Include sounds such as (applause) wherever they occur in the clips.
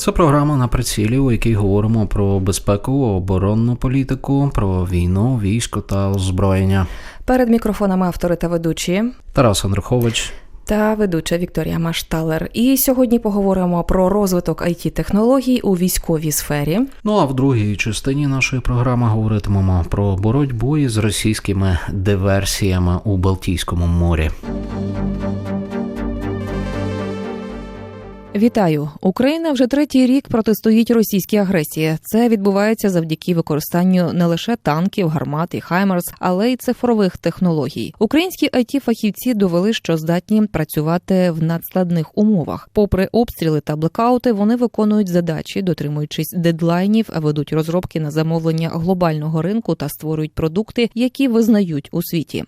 Це програма на прицілі, у якій говоримо про безпеку, оборонну політику, про війну, військо та озброєння. Перед мікрофонами автори та ведучі Тарас Андрухович. та ведуча Вікторія Машталер. І сьогодні поговоримо про розвиток it технологій у військовій сфері. Ну а в другій частині нашої програми говоритимемо про боротьбу із російськими диверсіями у Балтійському морі. Вітаю! Україна вже третій рік протистоїть російській агресії. Це відбувається завдяки використанню не лише танків, гармат і хаймерс, але й цифрових технологій. Українські it фахівці довели, що здатні працювати в надскладних умовах. Попри обстріли та блекаути, вони виконують задачі, дотримуючись дедлайнів, ведуть розробки на замовлення глобального ринку та створюють продукти, які визнають у світі.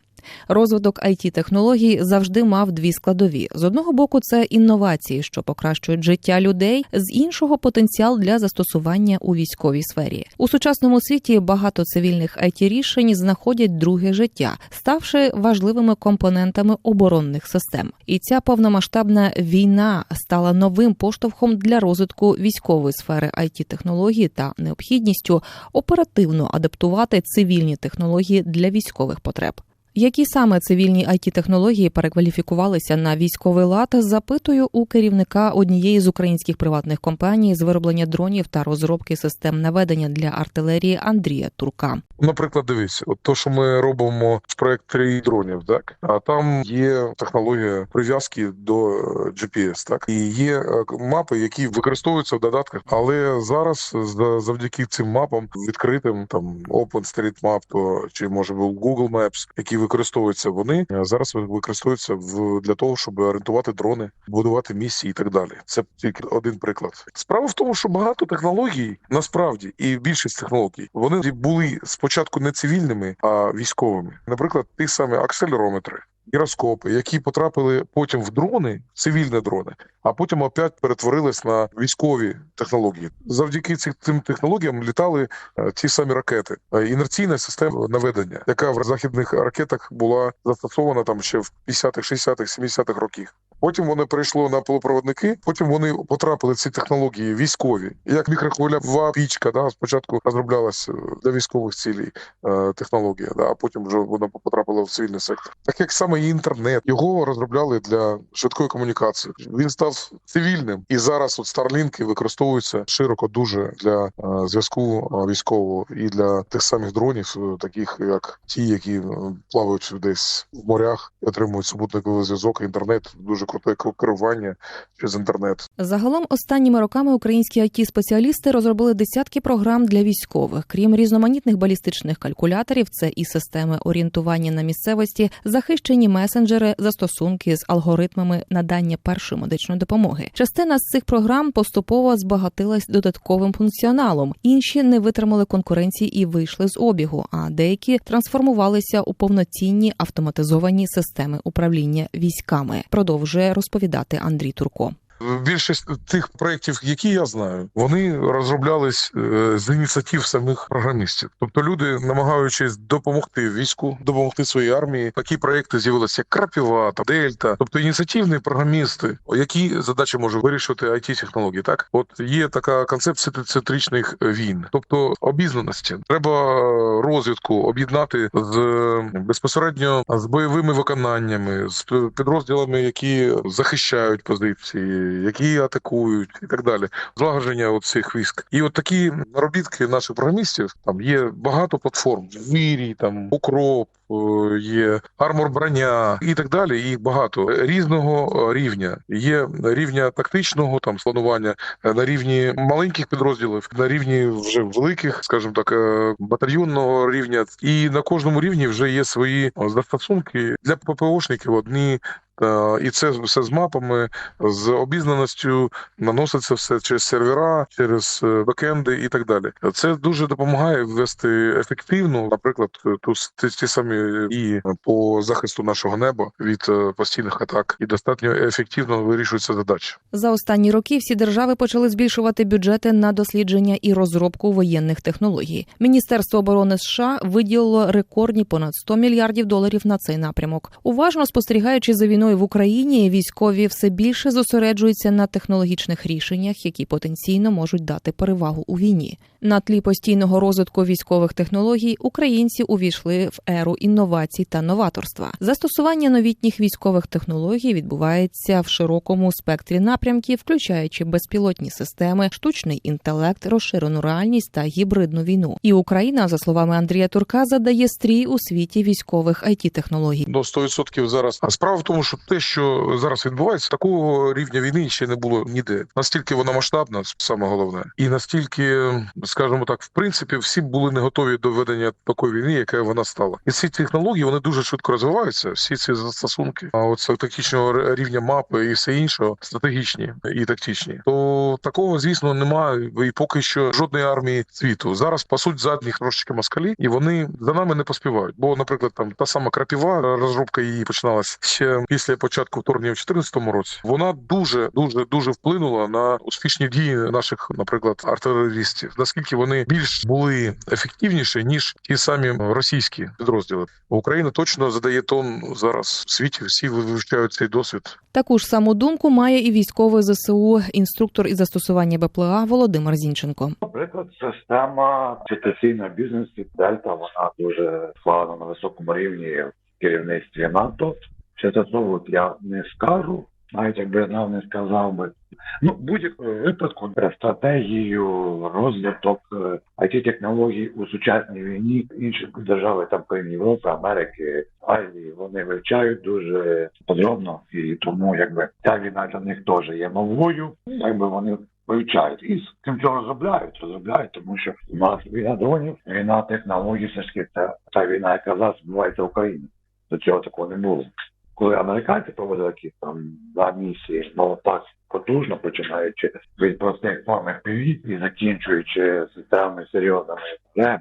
Розвиток it технологій завжди мав дві складові: з одного боку, це інновації, що покращують життя людей, з іншого потенціал для застосування у військовій сфері. У сучасному світі багато цивільних it рішень знаходять друге життя, ставши важливими компонентами оборонних систем. І ця повномасштабна війна стала новим поштовхом для розвитку військової сфери it технологій та необхідністю оперативно адаптувати цивільні технології для військових потреб. Які саме цивільні it технології перекваліфікувалися на військовий лад? Запитую у керівника однієї з українських приватних компаній з вироблення дронів та розробки систем наведення для артилерії Андрія Турка. Наприклад, дивіться, от то, що ми робимо проект 3 дронів, так а там є технологія прив'язки до е, GPS, так і є е, мапи, які використовуються в додатках. Але зараз за- завдяки цим мапам відкритим там OpenStreetMap, то чи може був Google Maps, які використовуються вони е, зараз використовуються в для того, щоб орієнтувати дрони, будувати місії і так далі. Це тільки один приклад. Справа в тому, що багато технологій насправді і більшість технологій вони були спочатку не цивільними, а військовими. Наприклад, ті самі акселерометри. Гіроскопи, які потрапили потім в дрони, цивільні дрони, а потім опять перетворились на військові технології. Завдяки цим цим технологіям літали е, ті самі ракети. Е, Інерційна система наведення, яка в західних ракетах була застосована там ще в 50-х, 60-х, 70-х роках. Потім воно перейшло на полупроводники. Потім вони потрапили в ці технології військові, як мікрохвильова пічка. Да, спочатку розроблялася для військових цілей е, технологія, да, а потім вже вона потрапила в цивільний сектор. Так як саме і інтернет, його розробляли для швидкої комунікації. Він став цивільним, і зараз от старлінки використовуються широко дуже для е, зв'язку е, військового і для тих самих дронів, е, таких як ті, які е, плавають десь в морях, і отримують супутниковий зв'язок, інтернет, дуже круте керування через інтернет. Загалом останніми роками українські it спеціалісти розробили десятки програм для військових. Крім різноманітних балістичних калькуляторів, це і системи орієнтування на місцевості, захищені месенджери, застосунки з алгоритмами надання першої медичної допомоги. Частина з цих програм поступово збагатилась додатковим функціоналом. Інші не витримали конкуренції і вийшли з обігу. А деякі трансформувалися у повноцінні автоматизовані системи управління військами. Продовжує розповідати Андрій Турко. Більшість тих проєктів, які я знаю, вони розроблялись е, з ініціатив самих програмістів. Тобто, люди, намагаючись допомогти війську, допомогти своїй армії, такі проєкти з'явилися як Крапіва та Дельта. Тобто ініціативні програмісти, які задачі може вирішувати it технології. Так, от є така концепція центричних війн, тобто обізнаності. Треба розвідку об'єднати з безпосередньо з бойовими виконаннями, з підрозділами, які захищають позиції які атакують, і так далі. Злагодження цих військ. І от такі наробітки наших програмістів там є багато платформ. Вірі, там укроп. Є армор броня і так далі. Їх багато різного е, рівня. Є рівня тактичного там планування е, на рівні маленьких підрозділів, на рівні вже великих, скажімо так, е, батальйонного рівня. І на кожному рівні вже є свої застосунки для ППОшників. Одні І це все з мапами, з обізнаністю наноситься все через сервера, через бекенди і так далі. Це дуже допомагає ввести ефективно, наприклад, ту ті самі і по захисту нашого неба від е, постійних атак, і достатньо ефективно вирішуються задачі. За останні роки всі держави почали збільшувати бюджети на дослідження і розробку воєнних технологій. Міністерство оборони США виділило рекордні понад 100 мільярдів доларів на цей напрямок. Уважно спостерігаючи за війною в Україні військові все більше зосереджуються на технологічних рішеннях, які потенційно можуть дати перевагу у війні. На тлі постійного розвитку військових технологій українці увійшли в еру інновацій та новаторства. Застосування новітніх військових технологій відбувається в широкому спектрі напрямків, включаючи безпілотні системи, штучний інтелект, розширену реальність та гібридну війну. І Україна, за словами Андрія Турка, задає стрій у світі військових it технологій. До 100% зараз. А справа в тому, що те, що зараз відбувається, такого рівня війни ще не було ніде. Настільки вона масштабна, саме головне, і настільки, скажімо так, в принципі, всі були не готові до ведення такої війни, яка вона стала. І ці технології вони дуже швидко розвиваються. Всі ці застосунки, а от тактичного рівня мапи і все інше, стратегічні і тактичні, то такого, звісно, немає. І поки що жодної армії світу зараз пасуть задніх трошечки москалі, і вони за нами не поспівають. Бо, наприклад, там та сама крапіва, розробка її починалась ще після початку вторгнення в 2014 році. Вона дуже дуже дуже вплинула на успішні дії наших, наприклад, артилерістів. Наскільки вони більш були ефективніші ніж ті самі російські підрозділи. Україна точно задає тон зараз в світі. Всі вивчають цей досвід. Таку ж саму думку має і військовий ЗСУ, інструктор із застосування БПЛА Володимир Зінченко. Наприклад, система ситуаційна бізнесу Дельта вона дуже склада на високому рівні в керівництві НАТО. Ще це слово я не скажу, навіть якби знав, не сказав би. Ну, будь-якому випадку стратегію, розвиток it технологій у сучасній війні інші держави, там крім Європи, Америки, Азії, вони вивчають дуже подробно, і тому якби ця війна для них теж є новою, якби вони вивчають і з цим цього розробляють, розробляють, тому що у нас війна дронів, війна технологій, все ж таки це та війна, яка зараз відбувається в Україні. До цього такого не було. Коли американці проводили якісь там два місії, ну так потужно, починаючи від простих форм FPV і закінчуючи системами серйозними РЕБ,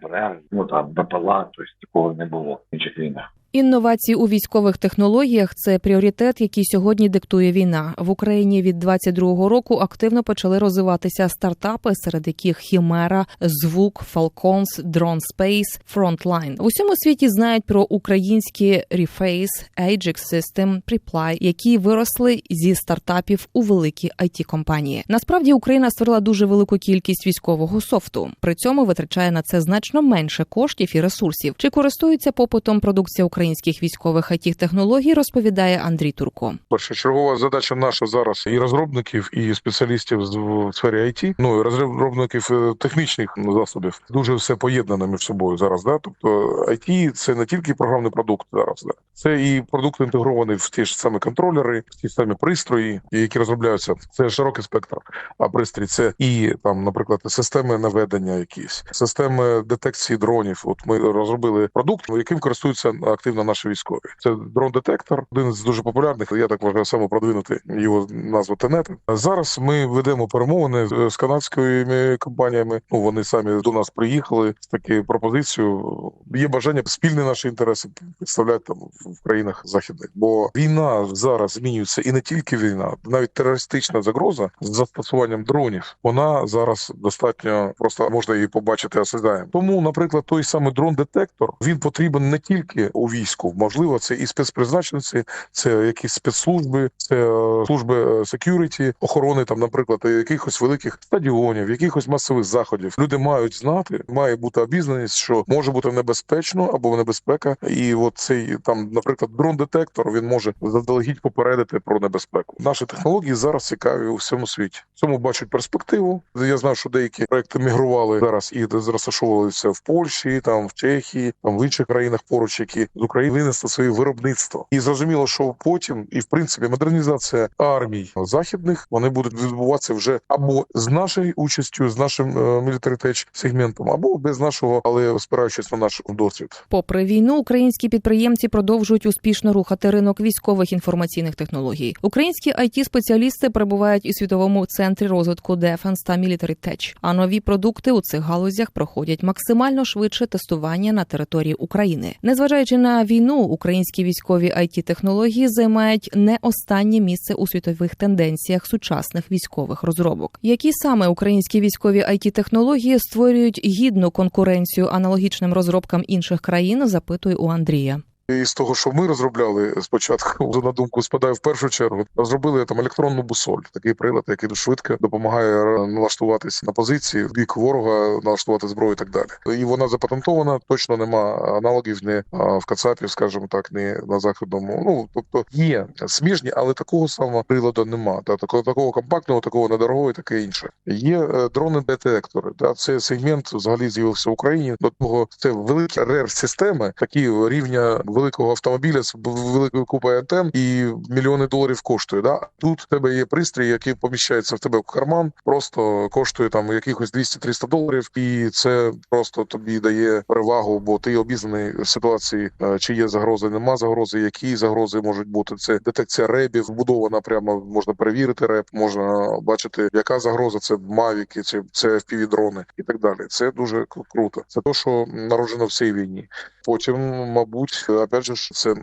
ну там БПЛА, тобто такого не було в інших війнах. Інновації у військових технологіях це пріоритет, який сьогодні диктує війна. В Україні від 22-го року активно почали розвиватися стартапи, серед яких Хімера, Звук, Falcons, Drone Space, Frontline. В усьому світі знають про українські Reface, Ajax System, Preply, які виросли зі стартапів у великі it компанії. Насправді Україна створила дуже велику кількість військового софту. При цьому витрачає на це значно менше коштів і ресурсів. Чи користується попитом продукція українських військових it технологій, розповідає Андрій Турко. Першочергова задача наша зараз і розробників, і спеціалістів в сфері IT, ну і розробників е, технічних засобів. Дуже все поєднано між собою зараз. Да? Тобто IT – це не тільки програмний продукт зараз, да? це і продукт інтегрований в ті ж самі контролери, в ті ж самі пристрої, які розробляються. Це широкий спектр. А пристрій це і там, наприклад, системи наведення, якісь системи детекції дронів. От ми розробили продукт, яким користуються активно наші військові. Це дрон-детектор, один з дуже популярних. Я так вважаю, саме продвинути його назву Тенет. Зараз ми ведемо перемовини з канадськими компаніями. Ну вони самі до нас приїхали з такою пропозицією. Є бажання спільні наші інтереси представляти там в країнах західних, бо війна зараз змінюється, і не тільки війна, навіть терористична загроза з застосуванням дронів. Вона зараз достатньо просто можна її побачити осязаємо. Тому, наприклад, той самий дрон-детектор він потрібен не тільки у війську, можливо, це і спецпризначенці, це якісь спецслужби, це е, служби security, охорони там, наприклад, якихось великих стадіонів, якихось масових заходів. Люди мають знати, має бути обізнаність, що може бути небезпечно або небезпека, і от цей там, наприклад, дрон-детектор він може заздалегідь попередити про небезпеку. Наші технології зараз цікаві у всьому світі. Цьому бачать перспективу. Я знаю, що деякі проекти мігрували зараз і розташовувалися в Польщі, там в Чехії, там в інших країнах поруч, які з України винесли своє виробництво. І зрозуміло, що потім, і в принципі, модернізація армій західних вони будуть відбуватися вже або з нашою участю, з нашим е, мілітаритеч сегментом, або без нашого, але спираючись на наш досвід. Попри війну, українські підприємці продовжують успішно рухати ринок військових інформаційних технологій. Українські it спеціалісти перебувають у світовому центрі розвитку Defense та Military Tech, а нові продукти у цих галузях проходять максимально швидше тестування на території України. Незважаючи на війну, українські військові it технології займають не останнє місце у світових тенденціях сучасних військових розробок. Які саме українські військові it технології створюють гідну конкуренцію аналогічним розробкам інших країн? Запитую у Андрія. І з того, що ми розробляли спочатку, (laughs) на думку спадає в першу чергу, розробили там електронну бусоль, такий прилад, який дуже швидко допомагає е, налаштуватись на позиції в бік ворога, налаштувати зброю і так далі. І вона запатентована, точно нема аналогів не в Кацапі, скажімо так, не на західному. Ну тобто є сміжні, але такого самого приладу нема. Та такого такого компактного, такого недорогого і таке інше. Є е, дрони-детектори. Да, це сегмент взагалі з'явився в Україні. До того це великі рер системи, такі рівня великого автомобіля з великою купою антен і мільйони доларів коштує. Да? Тут в тебе є пристрій, який поміщається в тебе в карман, просто коштує там якихось 200-300 доларів, і це просто тобі дає перевагу, бо ти обізнаний в ситуації, е, чи є загрози, нема загрози, які загрози можуть бути. Це детекція ребів, вбудована прямо можна перевірити реп, можна бачити, яка загроза це мавіки, чи це fpv дрони і так далі. Це дуже круто. Це то, що народжено в цій війні. Потім, мабуть, опять же, це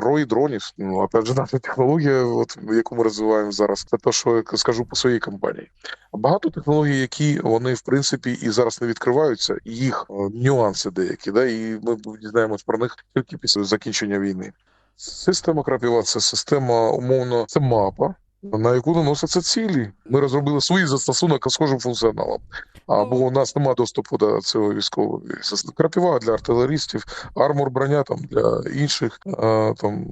рої дронів. Ну опять же, (laughs) наша технологія, от яку ми розвиваємо зараз, це те, що я скажу по своїй компанії. Багато технологій, які вони в принципі і зараз не відкриваються, їх е, нюанси деякі, да, і ми дізнаємось про них тільки після закінчення війни. Система крапіва це система умовно, це мапа. На яку наносяться цілі, ми розробили свій застосунок з схожим функціоналом. Або у нас немає доступу до цього військового. Крапіва для артилерістів, армор броня там для інших там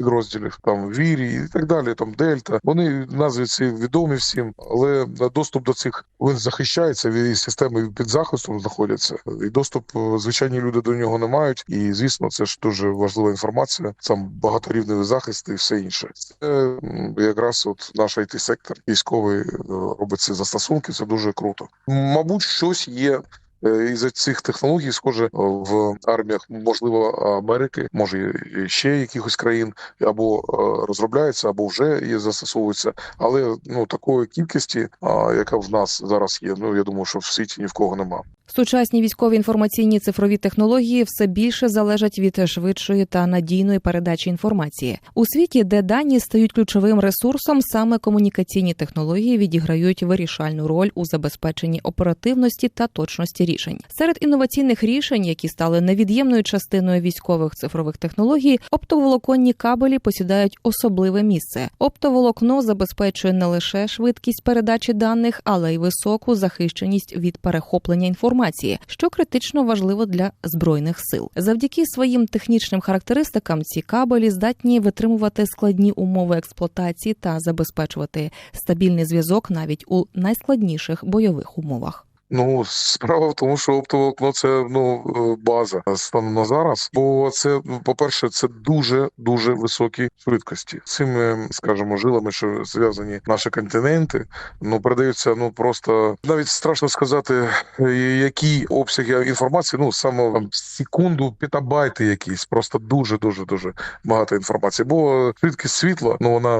підрозділів, там вірі і так далі. Там дельта. Вони назви ці відомі всім, але доступ до цих він захищається від системи під захистом знаходяться, і доступ е, звичайні люди до нього не мають. І звісно, це ж дуже важлива інформація. Там багаторівневий захист і все інше. Це якраз от наш it сектор військовий е, робить ці застосунки. Це дуже круто. Мабуть, щось є. Е, Із цих технологій, схоже, в арміях, можливо, Америки, може ще якихось країн, або е, розробляється, або вже є застосовується, але ну такої кількості, яка в нас зараз є. Ну я думаю, що в світі ні в кого нема. Сучасні військові інформаційні цифрові технології все більше залежать від швидшої та надійної передачі інформації у світі, де дані стають ключовим ресурсом, саме комунікаційні технології відіграють вирішальну роль у забезпеченні оперативності та точності рішень. Серед інноваційних рішень, які стали невід'ємною частиною військових цифрових технологій, оптоволоконні кабелі посідають особливе місце. Оптоволокно забезпечує не лише швидкість передачі даних, але й високу захищеність від перехоплення інформації, що критично важливо для збройних сил. Завдяки своїм технічним характеристикам ці кабелі здатні витримувати складні умови експлуатації та забезпечувати стабільний зв'язок навіть у найскладніших бойових умовах. Ну, справа в тому, що оптоволокно це ну база станом на зараз. Бо це, по-перше, це дуже дуже високі швидкості. Цими, скажімо, жилами, що зв'язані наші континенти, ну передаються ну просто навіть страшно сказати, е, які обсяги інформації. Ну саме там секунду, петабайти якісь, просто дуже дуже дуже багато інформації. Бо швидкість світла, ну вона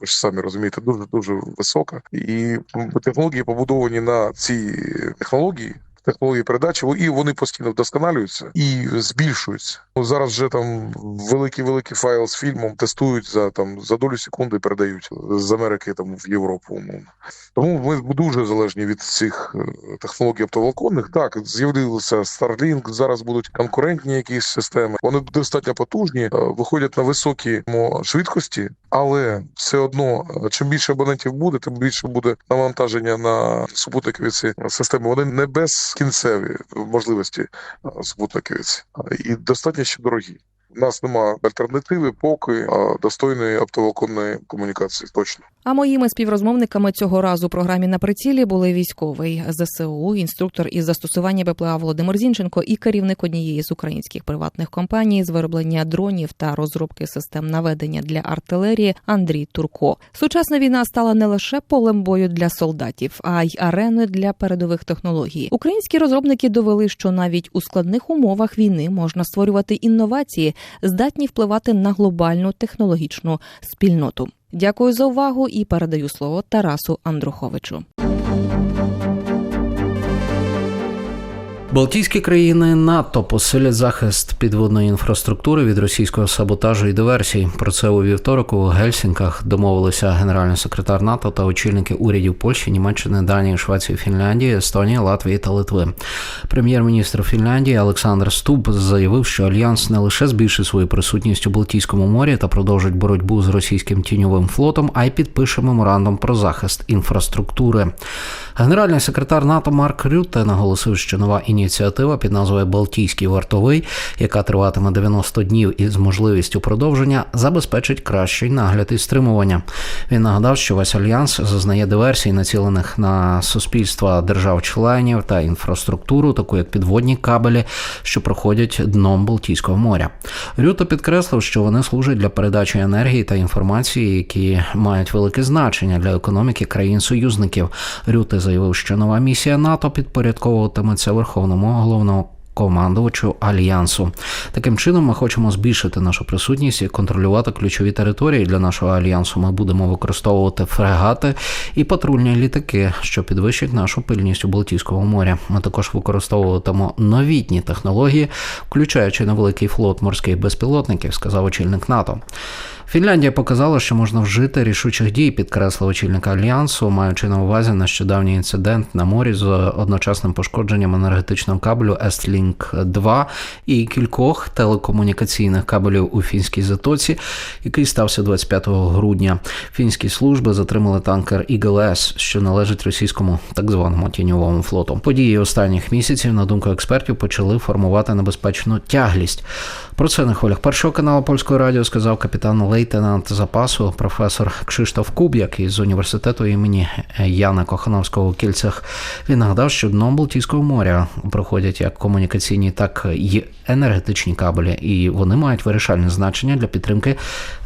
ви ж самі розумієте, дуже дуже висока, і технології побудовані на цій технології. Технології передачі, і вони постійно вдосконалюються і збільшуються. Ну, зараз вже там великий великий файл з фільмом тестують за там за долю секунди, передають з Америки там в Європу. Умовно. Тому ми дуже залежні від цих е, технологій оптоволоконних. Так з'явилися Starlink, зараз будуть конкурентні якісь системи. Вони достатньо потужні, е, виходять на високі швидкості, але все одно, е, чим більше абонентів буде, тим більше буде навантаження на супутникові ці системи. Вони не безкінцеві можливості супутникові і достатньо ще дорогі. У нас немає альтернативи, поки достойної оптоволоконної комунікації. Точно. А моїми співрозмовниками цього разу у програмі на прицілі були військовий ЗСУ, інструктор із застосування БПЛА Володимир Зінченко і керівник однієї з українських приватних компаній з вироблення дронів та розробки систем наведення для артилерії Андрій Турко. Сучасна війна стала не лише полем бою для солдатів, а й ареною для передових технологій. Українські розробники довели, що навіть у складних умовах війни можна створювати інновації, здатні впливати на глобальну технологічну спільноту. Дякую за увагу і передаю слово Тарасу Андруховичу. Балтійські країни НАТО посилять захист підводної інфраструктури від російського саботажу і диверсій. Про це у вівторок у Гельсінках домовилися генеральний секретар НАТО та очільники урядів Польщі, Німеччини, Данії, Швеції, Фінляндії, Естонії, Латвії та Литви. Прем'єр-міністр Фінляндії Олександр Стуб заявив, що альянс не лише збільшить свою присутність у Балтійському морі та продовжить боротьбу з російським тіньовим флотом, а й підпише меморандум про захист інфраструктури. Генеральний секретар НАТО Марк Рютте наголосив, що нова ініціатива під назвою Балтійський вартовий, яка триватиме 90 днів із можливістю продовження, забезпечить кращий нагляд і стримування. Він нагадав, що весь альянс зазнає диверсій, націлених на суспільства держав-членів та інфраструктуру, таку як підводні кабелі, що проходять дном Балтійського моря. Рюто підкреслив, що вони служать для передачі енергії та інформації, які мають велике значення для економіки країн-союзників. Рюте заявив, що нова місія НАТО підпорядковуватиметься верховному головному. Командувачу альянсу таким чином ми хочемо збільшити нашу присутність і контролювати ключові території для нашого альянсу. Ми будемо використовувати фрегати і патрульні літаки, що підвищать нашу пильність у Балтійському морі. Ми також використовуватимемо новітні технології, включаючи невеликий флот морських безпілотників, сказав очільник НАТО. Фінляндія показала, що можна вжити рішучих дій, підкреслив очільник альянсу, маючи на увазі нещодавній інцидент на морі з одночасним пошкодженням енергетичного кабелю Estlink 2 і кількох телекомунікаційних кабелів у фінській затоці, який стався 25 грудня. Фінські служби затримали танкер S, що належить російському так званому тіньовому флоту. Події останніх місяців, на думку експертів, почали формувати небезпечну тяглість. Про це на хвилях першого каналу польського радіо сказав капітан лейтенант запасу професор Кшиштоф Куб'як із університету імені Яна Кохановського у Кільцях. Він нагадав, що дном Балтійського моря проходять як комунікаційні, так і енергетичні кабелі, і вони мають вирішальне значення для підтримки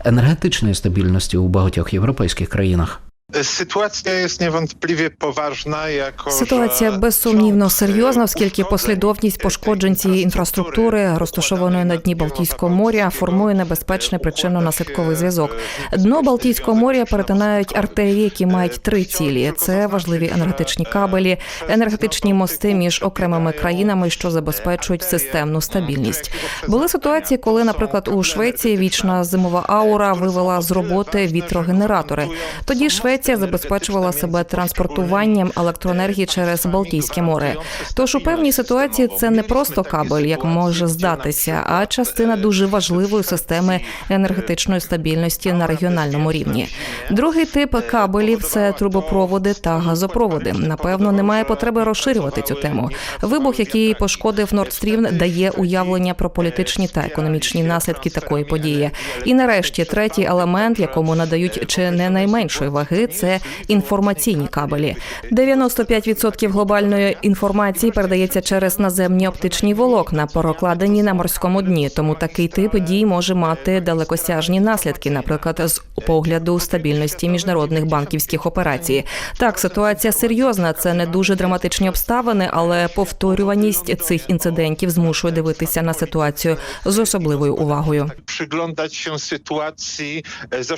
енергетичної стабільності у багатьох європейських країнах. Sytuacja jest niewątpliwie poważna, jako Ситуація безсумнівно серйозна, e, оскільки послідовність пошкоджень цієї інфраструктури, розташованої на дні Балтійського моря, формує небезпечний причинно-наслідковий зв'язок. Дно Балтійського моря перетинають артерії, які мають три цілі: це важливі енергетичні кабелі, енергетичні мости між окремими країнами, що забезпечують системну стабільність. Були ситуації, коли, наприклад, у Швеції вічна зимова аура вивела з роботи вітрогенератори. Тоді Швеція забезпечувала себе транспортуванням електроенергії через Балтійське море. Тож у певній ситуації це не просто кабель, як може здатися, а частина дуже важливої системи енергетичної стабільності на регіональному рівні. Другий тип кабелів це трубопроводи та газопроводи. Напевно, немає потреби розширювати цю тему. Вибух, який пошкодив Nord Stream, дає уявлення про політичні та економічні наслідки такої події. І нарешті третій елемент, якому надають чи не найменшої ваги, це інформаційні кабелі. 95% глобальної інформації передається через наземні оптичні волокна, прокладені на морському дні. Тому такий тип дій може мати далекосяжні наслідки, наприклад, з погляду стабільності міжнародних банківських операцій. Так, ситуація серйозна. Це не дуже драматичні обставини, але повторюваність цих інцидентів змушує дивитися на ситуацію з особливою увагою. przyglądać się sytuacji e, ze.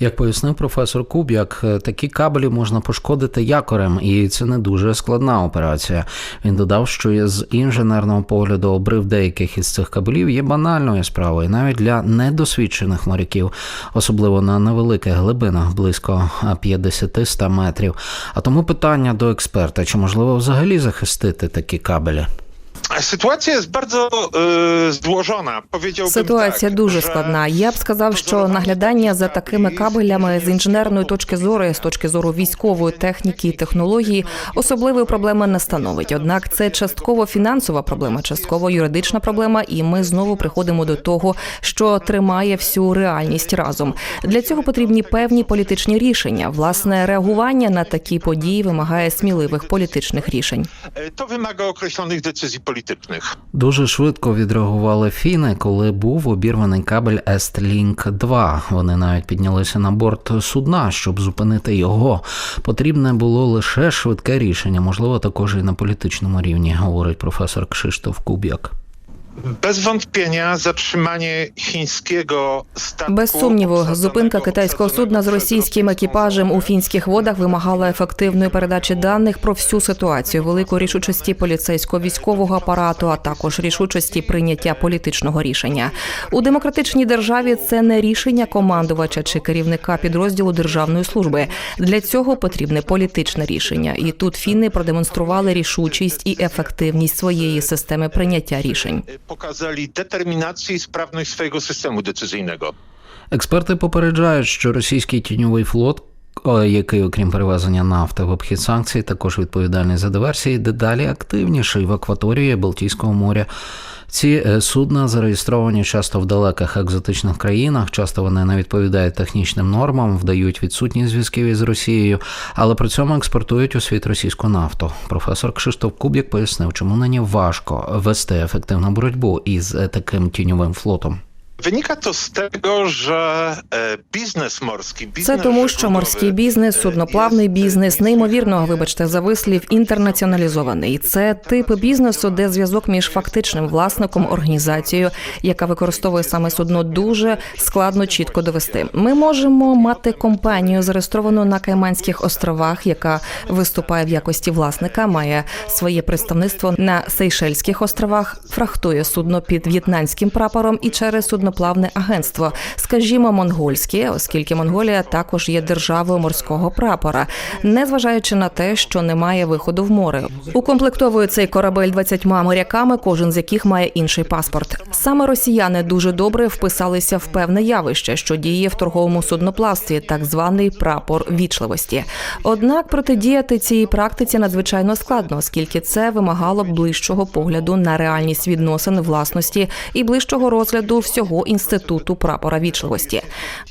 Як пояснив професор Куб'як, е, такі кабелі можна пошкодити якорем, і це не дуже складна операція. Він додав, що з інженерного погляду обрив деяких із цих кабелів є банальною справою, навіть для недосвідчених моряків, особливо на невеликих глибинах, близько 50-100 метрів. А тому питання до експерта: чи можливо взагалі захистити такі кабелі? Sytuacja jest bardzo e, złożona. Powiedziałbym Ситуація дуже складна. Я б сказав, що наглядання за такими кабелями з інженерної точки зору, з точки зору військової техніки і технології, особливої проблеми не становить. Однак це частково фінансова проблема, частково юридична проблема, і ми знову приходимо до того, що тримає всю реальність разом. Для цього потрібні певні політичні рішення. Власне, реагування на такі події вимагає сміливих політичних рішень. e, to wymaga określonych politycznych. Дуже швидко відреагували фіни, коли був обірваний кабель Естлінк 2. Вони навіть піднялися на борт судна, щоб зупинити його. Потрібне було лише швидке рішення, можливо, також і на політичному рівні, говорить професор Кшиштоф Куб'як. Bez wątpienia zatrzymanie chińskiego statku... Без сумніву, зупинка китайського судна з російським екіпажем у фінських водах вимагала ефективної передачі даних про всю ситуацію, великої рішучості поліцейського військового апарату, а також рішучості прийняття політичного рішення. У демократичній державі це не рішення командувача чи керівника підрозділу державної служби. Для цього потрібне політичне рішення, і тут фіни продемонстрували рішучість і ефективність своєї системи прийняття рішень. Pokazali determinację i sprawność swojego systemu decyzyjnego. Експерти попереджають, що російський тіньовий флот, який, окрім перевезення нафти в обхід санкцій, також відповідальний за диверсії, дедалі активніший в акваторії Балтійського моря. Ці е, судна зареєстровані часто в далеких екзотичних країнах, часто вони не відповідають технічним нормам, вдають відсутність зв'язків із Росією, але при цьому експортують у світ російську нафту. Професор Кшиштоф Куб'як пояснив, чому нині важко вести ефективну боротьбу із е, таким тіньовим флотом. Wynika to z tego, że e, biznes morski, Це тому, що морський бізнес, e, судноплавний бізнес, неймовірно, вибачте за вислів, інтернаціоналізований. Це тип бізнесу, де зв'язок між фактичним власником, організацією, яка використовує саме судно, дуже складно чітко довести. Ми можемо мати компанію, зареєстровану на Кайманських островах, яка виступає в якості власника, має своє представництво на Сейшельських островах, фрахтує судно під в'єтнамським прапором і через судноплавне агентство, скажімо, монгольське, оскільки Монголія також є державою морського прапора, незважаючи на те, що немає виходу в море. Укомплектовує цей корабель 20 моряками, кожен з яких має інший паспорт. Саме росіяни дуже добре вписалися в певне явище, що діє в торговому судноплавстві, так званий прапор вічливості. Однак протидіяти цій практиці надзвичайно складно, оскільки це вимагало б ближчого погляду на реальність відносин власності і ближчого розгляду всього інституту прапора вічливості.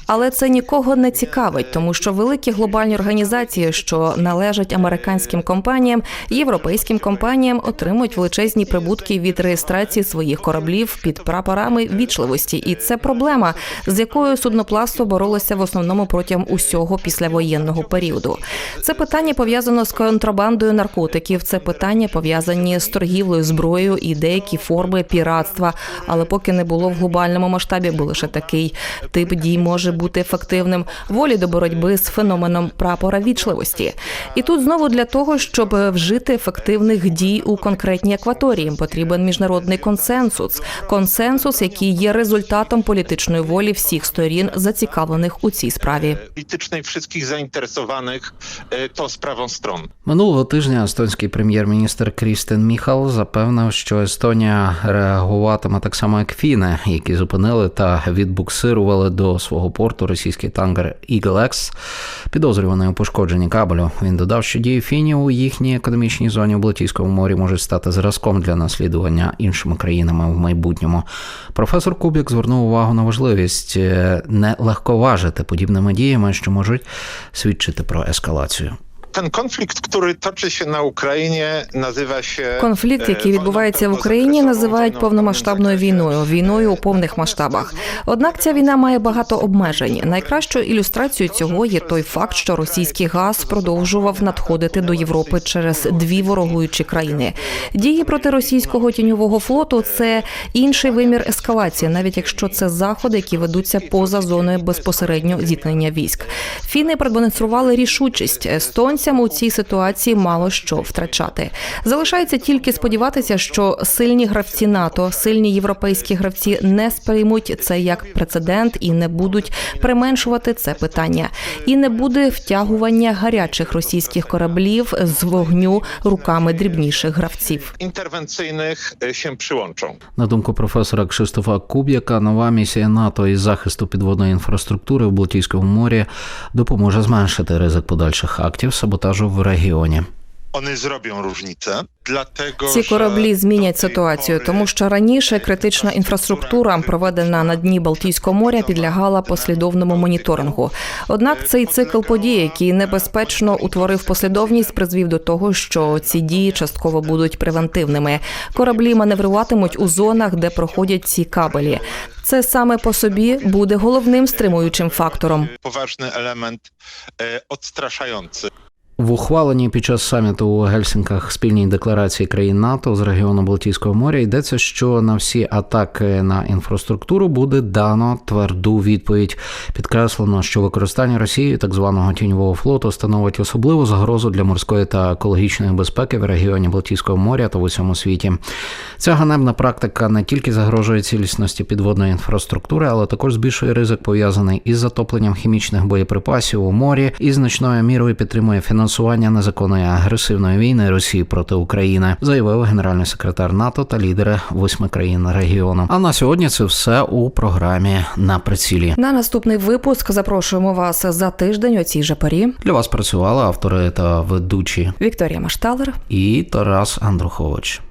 Але це нікого не цікавить, тому що великі глобальні організації, що належать американським компаніям, європейським компаніям, отримують величезні прибутки від реєстрації своїх кораблів під прапорами вічливості, і це проблема, з якою судноплавство боролося в основному протягом усього післявоєнного періоду. Це питання пов'язано з контрабандою наркотиків. Це питання пов'язані з торгівлею зброєю і деякі форми піратства. Але поки не було в глобальному масштабі, бо лише такий тип дій може бути ефективним волі до боротьби з феноменом прапора вічливості. І тут знову для того, щоб вжити ефективних дій у конкретній акваторії, потрібен міжнародний консенсус. Консенсус, який є результатом політичної волі всіх сторін, зацікавлених у цій справі. politycznej wszystkich zainteresowanych e, tą sprawą stron. Минулого тижня естонський прем'єр-міністр Крістен Міхал запевнив, що Естонія реагуватиме так само, як фіни, які зупинили та відбуксирували до свого порту російський танкер Eagle X, підозрюваний у пошкодженні кабелю. Він додав, що дії фінів у їхній економічній зоні в Балтійському морі можуть стати зразком для наслідування іншими країнами в майбутньому. Професор Кубік звернув увагу на важливість е, не легковажити подібними діями, що можуть свідчити про ескалацію. Ten konflikt, który toczy się na Ukrainie, nazywa się Конфлікт, який відбувається в Україні, називають повномасштабною війною, війною у повних масштабах. Однак ця війна має багато обмежень. Найкращою ілюстрацією цього є той факт, що російський газ продовжував надходити до Європи через дві ворогуючі країни. Дії проти російського тіньового флоту це інший вимір ескалації, навіть якщо це заходи, які ведуться поза зоною безпосередньо зіткнення військ. Фіни продемонстрували рішучість естонцям у цій ситуації мало що втрачати. Залишається тільки сподіватися, що сильні гравці НАТО, сильні європейські гравці не сприймуть це як прецедент і не будуть применшувати це питання. І не буде втягування гарячих російських кораблів з вогню руками дрібніших гравців. interwencyjnych e. На думку професора Кшиштофа Куб'яка, нова місія НАТО із захисту підводної інфраструктури в Балтійському морі допоможе зменшити ризик подальших актів саботажу в регіоні. Ці кораблі змінять ситуацію, тому що раніше критична інфраструктура, проведена на дні Балтійського моря, підлягала послідовному моніторингу. Однак цей цикл подій, який небезпечно утворив послідовність, призвів до того, що ці дії частково будуть превентивними. Кораблі маневруватимуть у зонах, де проходять ці кабелі. Це саме по собі буде головним стримуючим фактором. poważny element e, odstraszający. В ухваленій під час саміту у Гельсінках спільній декларації країн НАТО з регіону Балтійського моря йдеться, що на всі атаки на інфраструктуру буде дано тверду відповідь. Підкреслено, що використання Росією так званого тіньового флоту становить особливу загрозу для морської та екологічної безпеки в регіоні Балтійського моря та в усьому світі. Ця ганебна практика не тільки загрожує цілісності підводної інфраструктури, але також збільшує ризик пов'язаний із затопленням хімічних боєприпасів у морі і значною мірою підтримує фінансування незаконної агресивної війни Росії проти України, заявив генеральний секретар НАТО та лідери восьми країн регіону. А на сьогодні це все у програмі на прицілі. На наступний випуск запрошуємо вас за тиждень о цій же порі. Для вас працювали автори та ведучі Вікторія Машталер. і Тарас Андрухович.